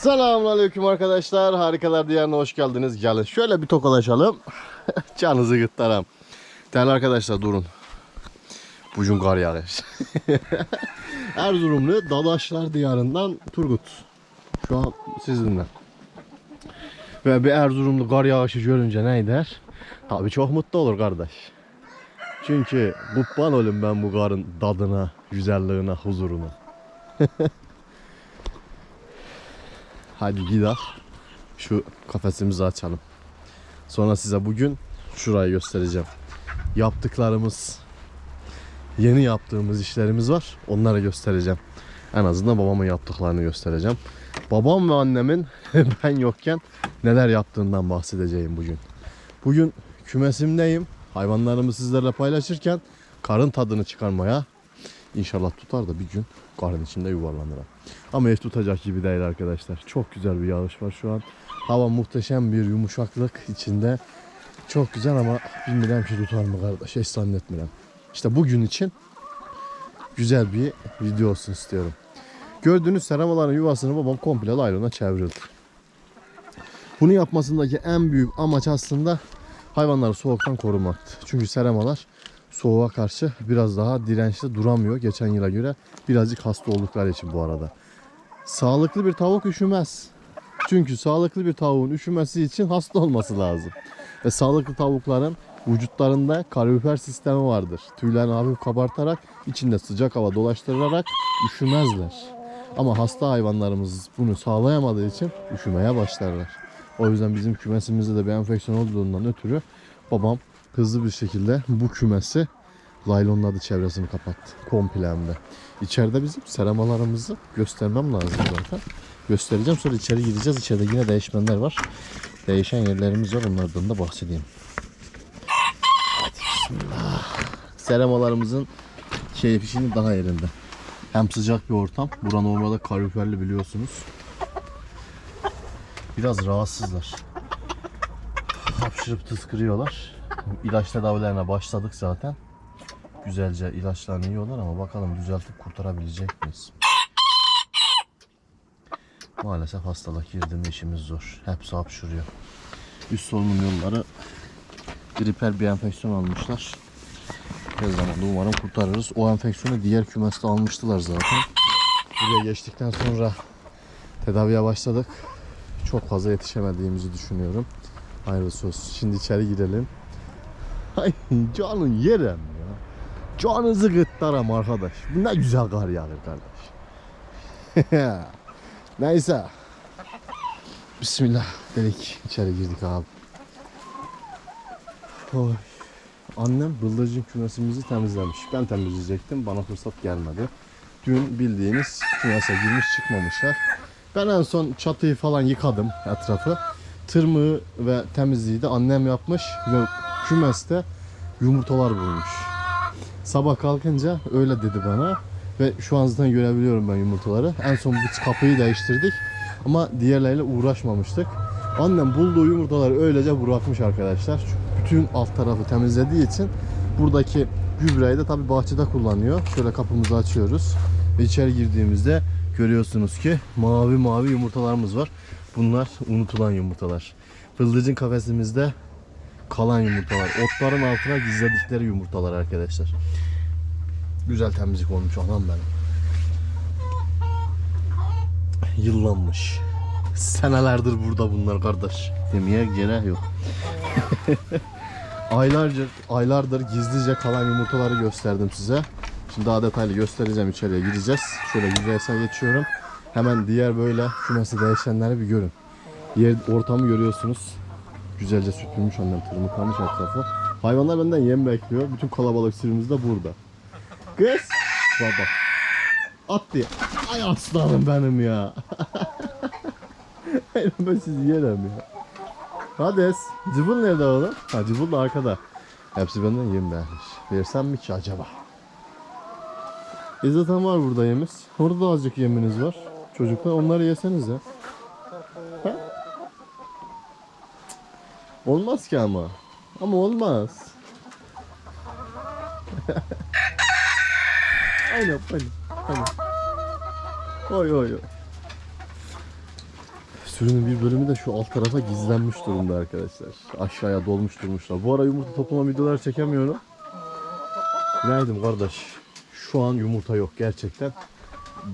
Selamünaleyküm arkadaşlar. Harikalar diyarına hoş geldiniz. Gelin şöyle bir tokalaşalım. Canınızı gıttaram. Değerli arkadaşlar durun. Bugün kar yağış. Erzurumlu Dadaşlar diyarından Turgut. Şu an sizinle. Ve bir Erzurumlu kar yağışı görünce ne der? Tabii çok mutlu olur kardeş. Çünkü kurban olayım ben bu karın tadına, güzelliğine, huzuruna. Hadi gidelim. Şu kafesimizi açalım. Sonra size bugün şurayı göstereceğim. Yaptıklarımız, yeni yaptığımız işlerimiz var. Onları göstereceğim. En azından babamın yaptıklarını göstereceğim. Babam ve annemin ben yokken neler yaptığından bahsedeceğim bugün. Bugün kümesimdeyim. Hayvanlarımı sizlerle paylaşırken karın tadını çıkarmaya inşallah tutar da bir gün karın içinde yuvarlanırım. Ama ev tutacak gibi değil arkadaşlar. Çok güzel bir yağış var şu an. Hava muhteşem bir yumuşaklık içinde. Çok güzel ama bilmiyorum ki tutar mı kardeş. Hiç zannetmiyorum. İşte bugün için güzel bir video olsun istiyorum. Gördüğünüz seramaların yuvasını babam komple laylona çevirdi. Bunu yapmasındaki en büyük amaç aslında hayvanları soğuktan korumaktı. Çünkü seramalar soğuğa karşı biraz daha dirençli duramıyor geçen yıla göre. Birazcık hasta oldukları için bu arada. Sağlıklı bir tavuk üşümez. Çünkü sağlıklı bir tavuğun üşümesi için hasta olması lazım. Ve sağlıklı tavukların vücutlarında kalorifer sistemi vardır. Tüylerini hafif kabartarak içinde sıcak hava dolaştırarak üşümezler. Ama hasta hayvanlarımız bunu sağlayamadığı için üşümeye başlarlar. O yüzden bizim kümesimizde de bir enfeksiyon olduğundan ötürü babam hızlı bir şekilde bu kümesi laylonladı çevresini kapattı. Komple hem de. İçeride bizim seramalarımızı göstermem lazım zaten. Göstereceğim sonra içeri gideceğiz. İçeride yine değişmenler var. Değişen yerlerimiz var. Onlardan da bahsedeyim. Seramalarımızın keyfi şimdi daha yerinde. Hem sıcak bir ortam. Bura normalde kaloriferli biliyorsunuz. Biraz rahatsızlar. Hapşırıp tıskırıyorlar. İlaç tedavilerine başladık zaten. Güzelce ilaçlarını yiyorlar ama bakalım düzeltip kurtarabilecek miyiz? Maalesef hastalık girdi mi işimiz zor. Hepsi hapşırıyor. Üst solunum yolları griper bir enfeksiyon almışlar. Her zaman umarım kurtarırız. O enfeksiyonu diğer kümeste almıştılar zaten. Buraya geçtikten sonra tedaviye başladık. Çok fazla yetişemediğimizi düşünüyorum. Hayırlısı olsun. Şimdi içeri girelim. Canın yerim ya. Canınızı gırtlarım arkadaş. Bu ne güzel kar yağıyor kardeş. Neyse. Bismillah dedik. içeri girdik abi. Oy. Annem bıldırcın kümesimizi temizlemiş. Ben temizleyecektim. Bana fırsat gelmedi. Dün bildiğiniz kümese girmiş çıkmamışlar. Ben en son çatıyı falan yıkadım etrafı. Tırmığı ve temizliği de annem yapmış ve kümeste yumurtalar bulmuş. Sabah kalkınca öyle dedi bana ve şu an zaten görebiliyorum ben yumurtaları. En son bu kapıyı değiştirdik ama diğerleriyle uğraşmamıştık. Annem bulduğu yumurtaları öylece bırakmış arkadaşlar. Bütün alt tarafı temizlediği için buradaki gübreyi de tabi bahçede kullanıyor. Şöyle kapımızı açıyoruz ve içeri girdiğimizde görüyorsunuz ki mavi mavi yumurtalarımız var. Bunlar unutulan yumurtalar. Bıldırcın kafesimizde kalan yumurtalar. Otların altına gizledikleri yumurtalar arkadaşlar. Güzel temizlik olmuş anam benim. Yıllanmış. Senelerdir burada bunlar kardeş. Demeye gerek yok. aylarca, aylardır gizlice kalan yumurtaları gösterdim size. Şimdi daha detaylı göstereceğim içeriye gireceğiz. Şöyle yüzeysel geçiyorum. Hemen diğer böyle kümesi değişenleri bir görün. Yer, ortamı görüyorsunuz. Güzelce süpürmüş annem tırmıklamış etrafı. Hayvanlar benden yem bekliyor. Bütün kalabalık sürümüz de burada. Kız. Baba. At diye. Ay aslanım benim ya. Ben sizi yerim ya. Hades. Cıbıl nerede oğlum? Ha cıbıl da arkada. Hepsi benden yem vermiş. Versem mi ki acaba? Zaten var burada yemiz. Orada da azıcık yeminiz var. Çocuklar onları yesenize. Ha? Olmaz ki ama. Ama olmaz. aynen aynen. aynen. Oy oy oy. Sürünün bir bölümü de şu alt tarafa gizlenmiş durumda arkadaşlar. Aşağıya dolmuş durmuşlar. Bu ara yumurta toplama videoları çekemiyorum. Neydim kardeş? Şu an yumurta yok gerçekten.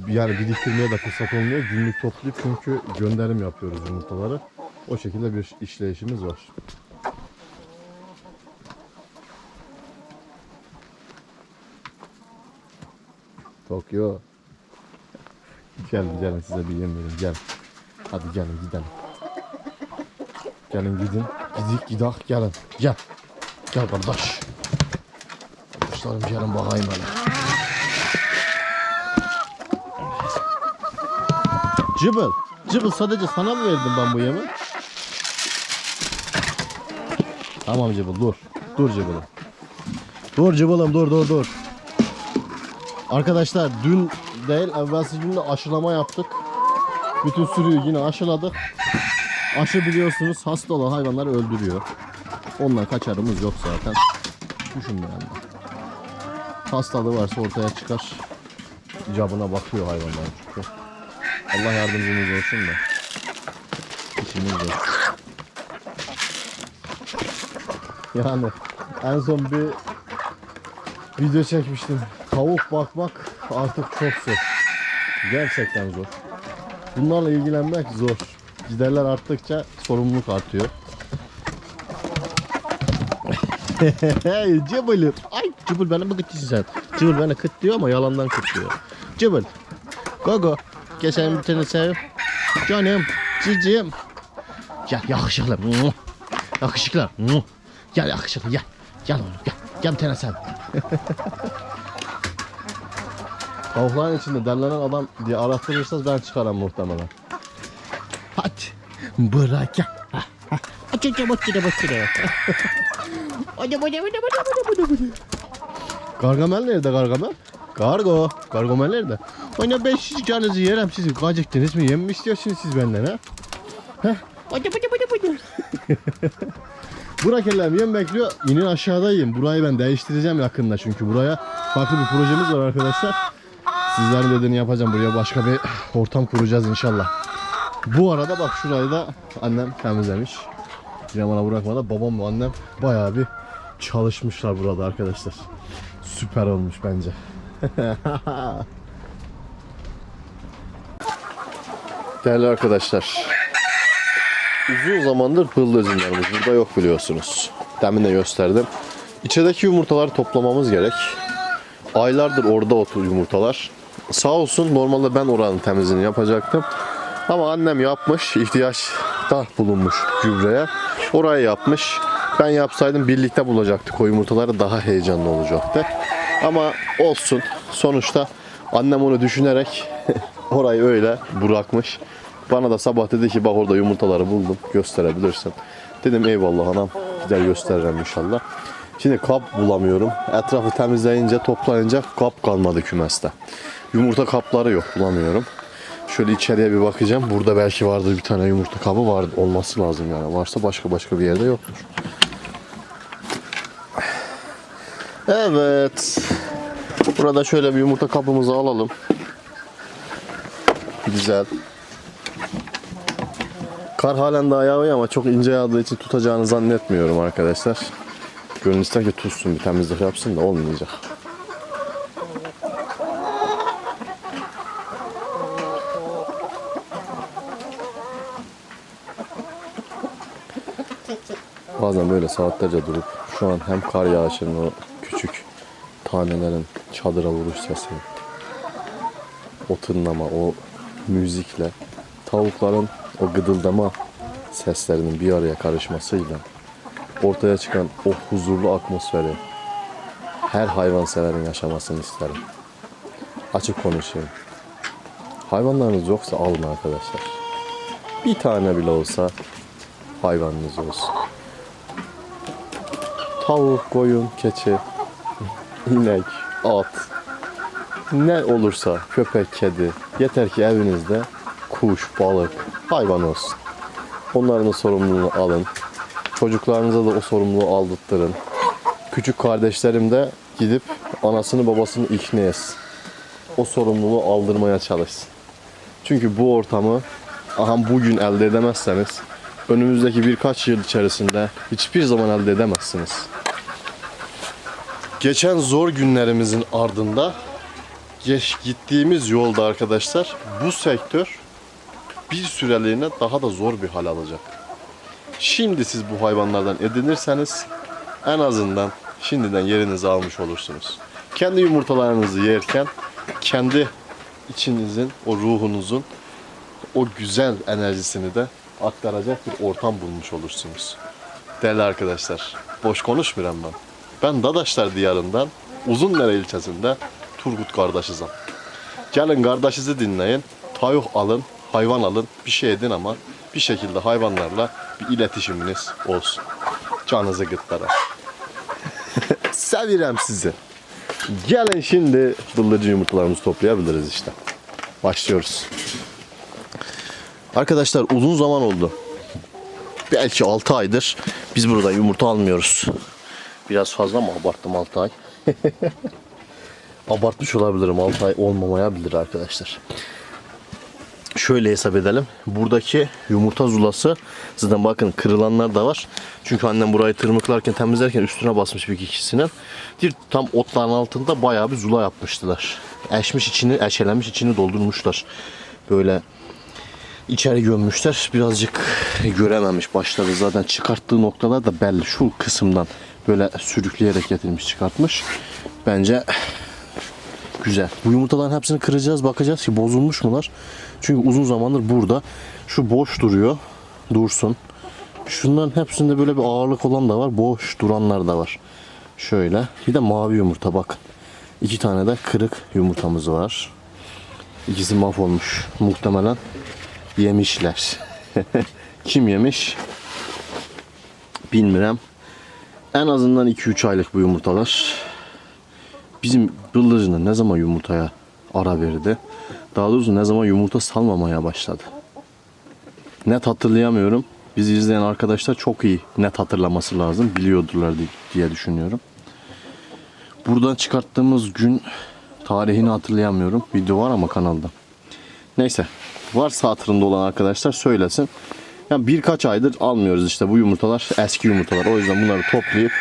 Yani biriktirmeye de fırsat olmuyor. Günlük toplayıp çünkü gönderim yapıyoruz yumurtaları. O şekilde bir işleyişimiz var. Tokyo. Gel gelin size bir yem vereyim gel. Hadi gelin gidelim. Gelin gidin. Gidik gidak gelin. Gel. Gel kardeş. Kuşlarım gelin bakayım hele. Cıbıl. Cıbıl sadece sana mı verdim ben bu yemi? Tamam Cıbıl dur. Dur Cıbıl'ım. Dur Cıbıl'ım dur dur dur. Arkadaşlar dün değil evvelsi gün de aşılama yaptık. Bütün sürüyü yine aşıladık. Aşı biliyorsunuz hasta olan hayvanları öldürüyor. Ondan kaçarımız yok zaten. Düşün yani. Hastalığı varsa ortaya çıkar. İcabına bakıyor hayvanlar çünkü. Allah yardımcımız olsun da. İşimiz zor. Yani en son bir video çekmiştim. Tavuk bakmak artık çok zor. Gerçekten zor. Bunlarla ilgilenmek zor. Giderler arttıkça sorumluluk artıyor. Hey Cıbıl'ım. Ay Cıbıl beni mi kıtçısın sen? Cıbıl beni kıt diyor ama yalandan kıt diyor. Cıbıl. Gogo. Bir tane sev. Canım. Cicim. Gel yakışıklı. Yakışıklı. Gel yakışıklı gel. Gel oğlum gel. Gel bir tane sev. Tavukların içinde derlenen adam diye araştırırsanız ben çıkarım muhtemelen. Hadi. Bırak gel. Hadi hadi hadi hadi hadi hadi. Gargamel nerede Gargamel? Gargo. Gargamel nerede? Oyna ben şişkanızı yerim sizi. Kaçıktınız mı? Yem mi istiyorsunuz siz benden ha? Heh. Hadi hadi hadi hadi. Burak Ellem yem bekliyor. İnin aşağıdayım. Burayı ben değiştireceğim yakında çünkü buraya farklı bir projemiz var arkadaşlar. Sizlerin dediğini yapacağım. Buraya başka bir ortam kuracağız inşallah. Bu arada bak şurayı da annem temizlemiş. Yine bana bırakmadı. Babam ve annem bayağı bir çalışmışlar burada arkadaşlar. Süper olmuş bence. Değerli arkadaşlar. Uzun zamandır bıldırcınlarımız burada yok biliyorsunuz. Demin de gösterdim. İçerideki yumurtaları toplamamız gerek. Aylardır orada otur yumurtalar. Sağ olsun normalde ben oranın temizliğini yapacaktım. Ama annem yapmış. ihtiyaçta bulunmuş gübreye. Orayı yapmış. Ben yapsaydım birlikte bulacaktık o yumurtaları daha heyecanlı olacaktı. Ama olsun. Sonuçta annem onu düşünerek orayı öyle bırakmış. Bana da sabah dedi ki bak orada yumurtaları buldum gösterebilirsin. Dedim eyvallah anam gider gösteririm inşallah. Şimdi kap bulamıyorum. Etrafı temizleyince toplayınca kap kalmadı kümeste. Yumurta kapları yok bulamıyorum. Şöyle içeriye bir bakacağım. Burada belki vardır bir tane yumurta kabı var olması lazım yani. Varsa başka başka bir yerde yoktur. Evet. Burada şöyle bir yumurta kabımızı alalım. Güzel. Kar halen daha yağıyor ama çok ince yağdığı için tutacağını zannetmiyorum arkadaşlar. Gönül ister ki tutsun bir temizlik yapsın da olmayacak. Bazen böyle saatlerce durup şu an hem kar yağışının o küçük tanelerin çadıra vuruş sesi, o tınlama, o müzikle tavukların o gıdıldama seslerinin bir araya karışmasıyla ortaya çıkan o huzurlu atmosferi her hayvanseverin yaşamasını isterim. Açık konuşayım. Hayvanlarınız yoksa alın arkadaşlar. Bir tane bile olsa hayvanınız olsun. Tavuk, koyun, keçi, inek, at, ne olursa köpek, kedi yeter ki evinizde kuş, balık, hayvan olsun. Onların da sorumluluğunu alın. Çocuklarınıza da o sorumluluğu aldırtırın. Küçük kardeşlerim de gidip anasını babasını ikna etsin. O sorumluluğu aldırmaya çalışsın. Çünkü bu ortamı aha bugün elde edemezseniz önümüzdeki birkaç yıl içerisinde hiçbir zaman elde edemezsiniz. Geçen zor günlerimizin ardında geç gittiğimiz yolda arkadaşlar bu sektör bir süreliğine daha da zor bir hal alacak. Şimdi siz bu hayvanlardan edinirseniz en azından şimdiden yerinizi almış olursunuz. Kendi yumurtalarınızı yerken kendi içinizin, o ruhunuzun o güzel enerjisini de aktaracak bir ortam bulmuş olursunuz. Değerli arkadaşlar, boş konuşmuyorum ben. Ben Dadaşlar diyarından Uzundere ilçesinde Turgut kardeşizim. Gelin kardeşizi dinleyin, tavuk alın, hayvan alın, bir şey edin ama bir şekilde hayvanlarla bir iletişiminiz olsun. Canınızı gırtlara. Sevirem sizi. Gelin şimdi bıldırcın yumurtalarımızı toplayabiliriz işte. Başlıyoruz. Arkadaşlar uzun zaman oldu. Belki 6 aydır biz burada yumurta almıyoruz. Biraz fazla mı abarttım 6 ay? Abartmış olabilirim 6 ay olmamayabilir arkadaşlar. Şöyle hesap edelim. Buradaki yumurta zulası zaten bakın kırılanlar da var. Çünkü annem burayı tırmıklarken temizlerken üstüne basmış bir ikisinin. Bir tam otların altında bayağı bir zula yapmıştılar. Eşmiş içini, eşelenmiş içini doldurmuşlar. Böyle içeri gömmüşler. Birazcık görememiş başladı. Zaten çıkarttığı noktalar da belli. Şu kısımdan böyle sürükleyerek getirmiş çıkartmış. Bence güzel. Bu yumurtaların hepsini kıracağız. Bakacağız ki bozulmuş mular. Çünkü uzun zamandır burada. Şu boş duruyor. Dursun. Şunların hepsinde böyle bir ağırlık olan da var. Boş duranlar da var. Şöyle. Bir de mavi yumurta bak. İki tane de kırık yumurtamız var. İkisi mahvolmuş. Muhtemelen yemişler. Kim yemiş? Bilmiyorum. En azından 2-3 aylık bu yumurtalar. Bizim bıldırcında ne zaman yumurtaya ara verdi? Daha doğrusu ne zaman yumurta salmamaya başladı? Net hatırlayamıyorum. Bizi izleyen arkadaşlar çok iyi net hatırlaması lazım. Biliyordurlar di- diye düşünüyorum. Buradan çıkarttığımız gün tarihini hatırlayamıyorum. Video var ama kanalda. Neyse. Varsa hatırında olan arkadaşlar söylesin. Ya birkaç aydır almıyoruz işte bu yumurtalar eski yumurtalar. O yüzden bunları toplayıp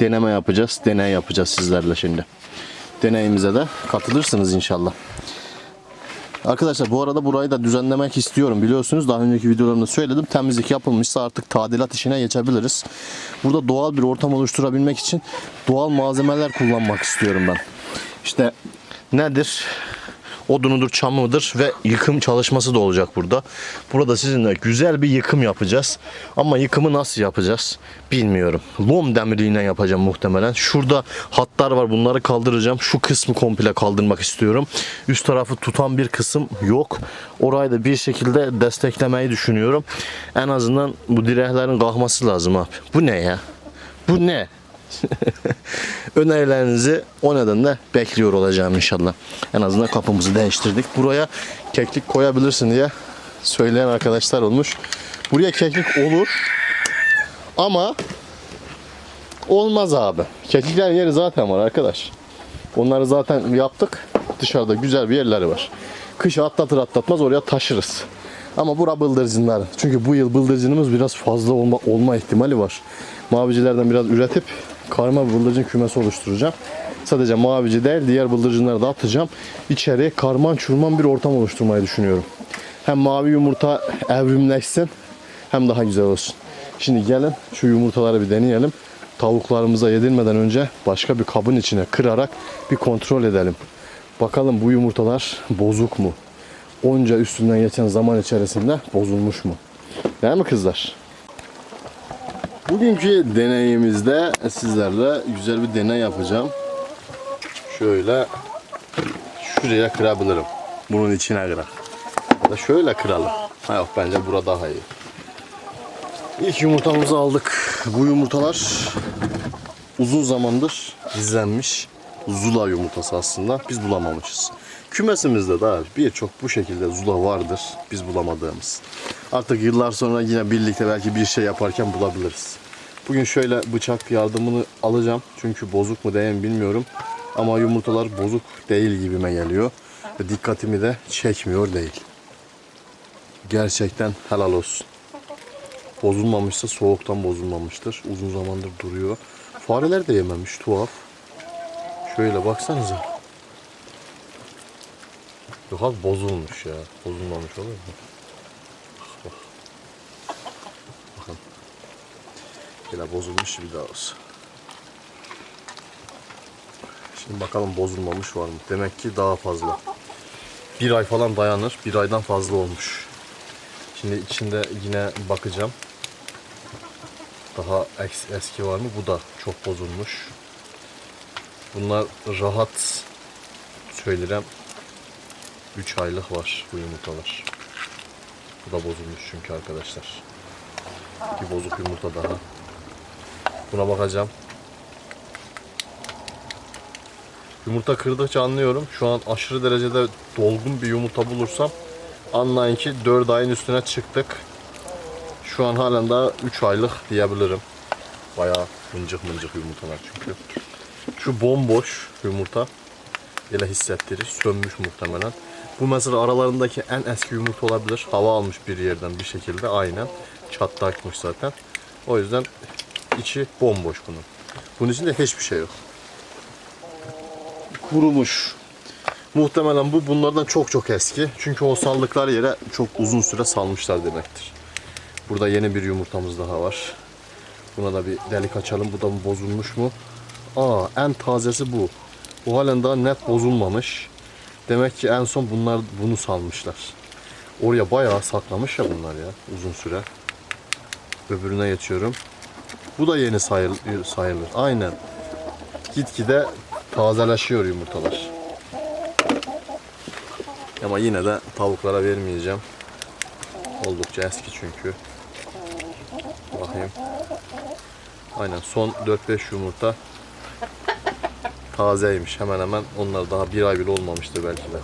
deneme yapacağız. Deney yapacağız sizlerle şimdi. Deneyimize de katılırsınız inşallah. Arkadaşlar bu arada burayı da düzenlemek istiyorum. Biliyorsunuz daha önceki videolarımda söyledim. Temizlik yapılmışsa artık tadilat işine geçebiliriz. Burada doğal bir ortam oluşturabilmek için doğal malzemeler kullanmak istiyorum ben. İşte nedir? Odunudur, çamıdır ve yıkım çalışması da olacak burada. Burada sizinle güzel bir yıkım yapacağız. Ama yıkımı nasıl yapacağız bilmiyorum. Lom demiriyle yapacağım muhtemelen. Şurada hatlar var bunları kaldıracağım. Şu kısmı komple kaldırmak istiyorum. Üst tarafı tutan bir kısım yok. Orayı da bir şekilde desteklemeyi düşünüyorum. En azından bu direklerin kalkması lazım abi. Bu ne ya? Bu ne? Önerilerinizi o nedenle bekliyor olacağım inşallah. En azından kapımızı değiştirdik. Buraya keklik koyabilirsin diye söyleyen arkadaşlar olmuş. Buraya keklik olur ama olmaz abi. Kekiklerin yeri zaten var arkadaş. Onları zaten yaptık. Dışarıda güzel bir yerleri var. Kışı atlatır atlatmaz oraya taşırız. Ama bura bıldırcınlar. Çünkü bu yıl bıldırcınımız biraz fazla olma, olma ihtimali var. Mavicilerden biraz üretip karma bıldırcın kümesi oluşturacağım. Sadece mavici değil diğer bıldırcınları da atacağım. İçeri karman çurman bir ortam oluşturmayı düşünüyorum. Hem mavi yumurta evrimleşsin hem daha güzel olsun. Şimdi gelin şu yumurtaları bir deneyelim. Tavuklarımıza yedirmeden önce başka bir kabın içine kırarak bir kontrol edelim. Bakalım bu yumurtalar bozuk mu? Onca üstünden geçen zaman içerisinde bozulmuş mu? Değil mi kızlar? Bugünkü deneyimizde sizlerle güzel bir deney yapacağım. Şöyle şuraya kırabilirim. Bunun içine kırak. Ya da şöyle kıralım. Ha yok bence burada daha iyi. İlk yumurtamızı aldık. Bu yumurtalar uzun zamandır gizlenmiş zula yumurtası aslında. Biz bulamamışız. Kümesimizde daha birçok bu şekilde zula vardır. Biz bulamadığımız. Artık yıllar sonra yine birlikte belki bir şey yaparken bulabiliriz. Bugün şöyle bıçak yardımını alacağım. Çünkü bozuk mu değil mi bilmiyorum. Ama yumurtalar bozuk değil gibime geliyor. Ve dikkatimi de çekmiyor değil. Gerçekten helal olsun. Bozulmamışsa soğuktan bozulmamıştır. Uzun zamandır duruyor. Fareler de yememiş tuhaf. Şöyle baksanıza. Yok bozulmuş ya. Bozulmamış olur mu? Bak. Bakın. Yine bozulmuş bir daha olsun. Şimdi bakalım bozulmamış var mı? Demek ki daha fazla. Bir ay falan dayanır. Bir aydan fazla olmuş. Şimdi içinde yine bakacağım. Daha eski var mı? Bu da çok bozulmuş. Bunlar rahat söylerim 3 aylık var bu yumurtalar. Bu da bozulmuş çünkü arkadaşlar. Bir bozuk yumurta daha. Buna bakacağım. Yumurta kırdıkça anlıyorum. Şu an aşırı derecede dolgun bir yumurta bulursam anlayın ki 4 ayın üstüne çıktık. Şu an halen daha 3 aylık diyebilirim. Bayağı mıncık mıncık yumurtalar çünkü. Şu bomboş yumurta ile hissettirir. Sönmüş muhtemelen. Bu mesela aralarındaki en eski yumurta olabilir. Hava almış bir yerden bir şekilde aynen. Çatlakmış zaten. O yüzden içi bomboş bunun. Bunun içinde hiçbir şey yok. Kurumuş. Muhtemelen bu bunlardan çok çok eski. Çünkü o saldıkları yere çok uzun süre salmışlar demektir. Burada yeni bir yumurtamız daha var. Buna da bir delik açalım. Bu da mı bozulmuş mu? Aa en tazesi bu. Bu halen daha net bozulmamış. Demek ki en son bunlar bunu salmışlar. Oraya bayağı saklamış ya bunlar ya uzun süre. Öbürüne geçiyorum. Bu da yeni sayılır. sayılır. Aynen. Gitgide tazeleşiyor yumurtalar. Ama yine de tavuklara vermeyeceğim. Oldukça eski çünkü. Bakayım. Aynen son 4-5 yumurta tazeymiş hemen hemen. Onlar daha bir ay bile olmamıştır belki de.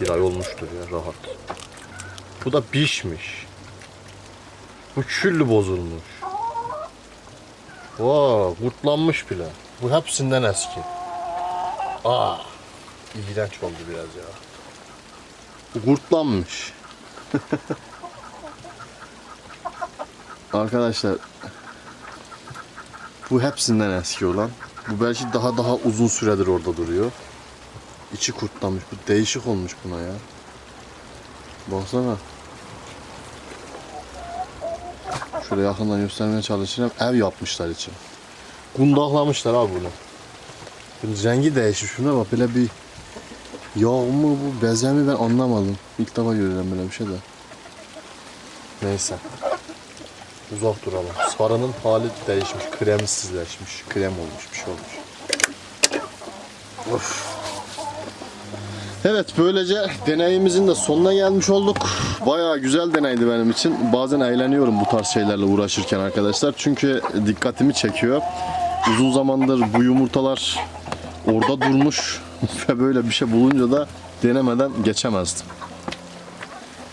Bir ay olmuştur ya rahat. Bu da pişmiş. Bu küllü bozulmuş. Vaa kurtlanmış bile. Bu hepsinden eski. Aa, iğrenç oldu biraz ya. Bu kurtlanmış. Arkadaşlar bu hepsinden eski olan. Bu belki daha daha uzun süredir orada duruyor. İçi kurtlanmış. Bu değişik olmuş buna ya. Baksana. Şöyle yakından göstermeye çalışacağım. Ev yapmışlar için. Kundaklamışlar abi bunu. Bunun rengi değişmiş. Şuna bak böyle bir yağ mı bu beze mi ben anlamadım. İlk defa görüyorum böyle bir şey de. Neyse. Uzak duralım. Sarının hali değişmiş. Kremsizleşmiş. Krem olmuş bir şey olmuş. Of. Evet böylece deneyimizin de sonuna gelmiş olduk. Bayağı güzel deneydi benim için. Bazen eğleniyorum bu tarz şeylerle uğraşırken arkadaşlar. Çünkü dikkatimi çekiyor. Uzun zamandır bu yumurtalar orada durmuş ve böyle bir şey bulunca da denemeden geçemezdim.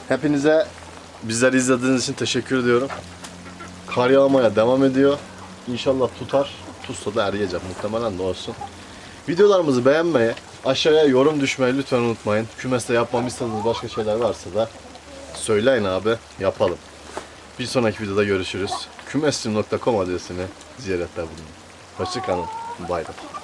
Hepinize bizleri izlediğiniz için teşekkür ediyorum. Kar yağmaya devam ediyor. İnşallah tutar. Tutsa da eriyecek muhtemelen de olsun. Videolarımızı beğenmeyi, aşağıya yorum düşmeyi lütfen unutmayın. Kümeste yapmamı istediğiniz başka şeyler varsa da söyleyin abi, yapalım. Bir sonraki videoda görüşürüz. Kümestim.com adresini ziyarette bulunun. Hoşçakalın. Bay bay.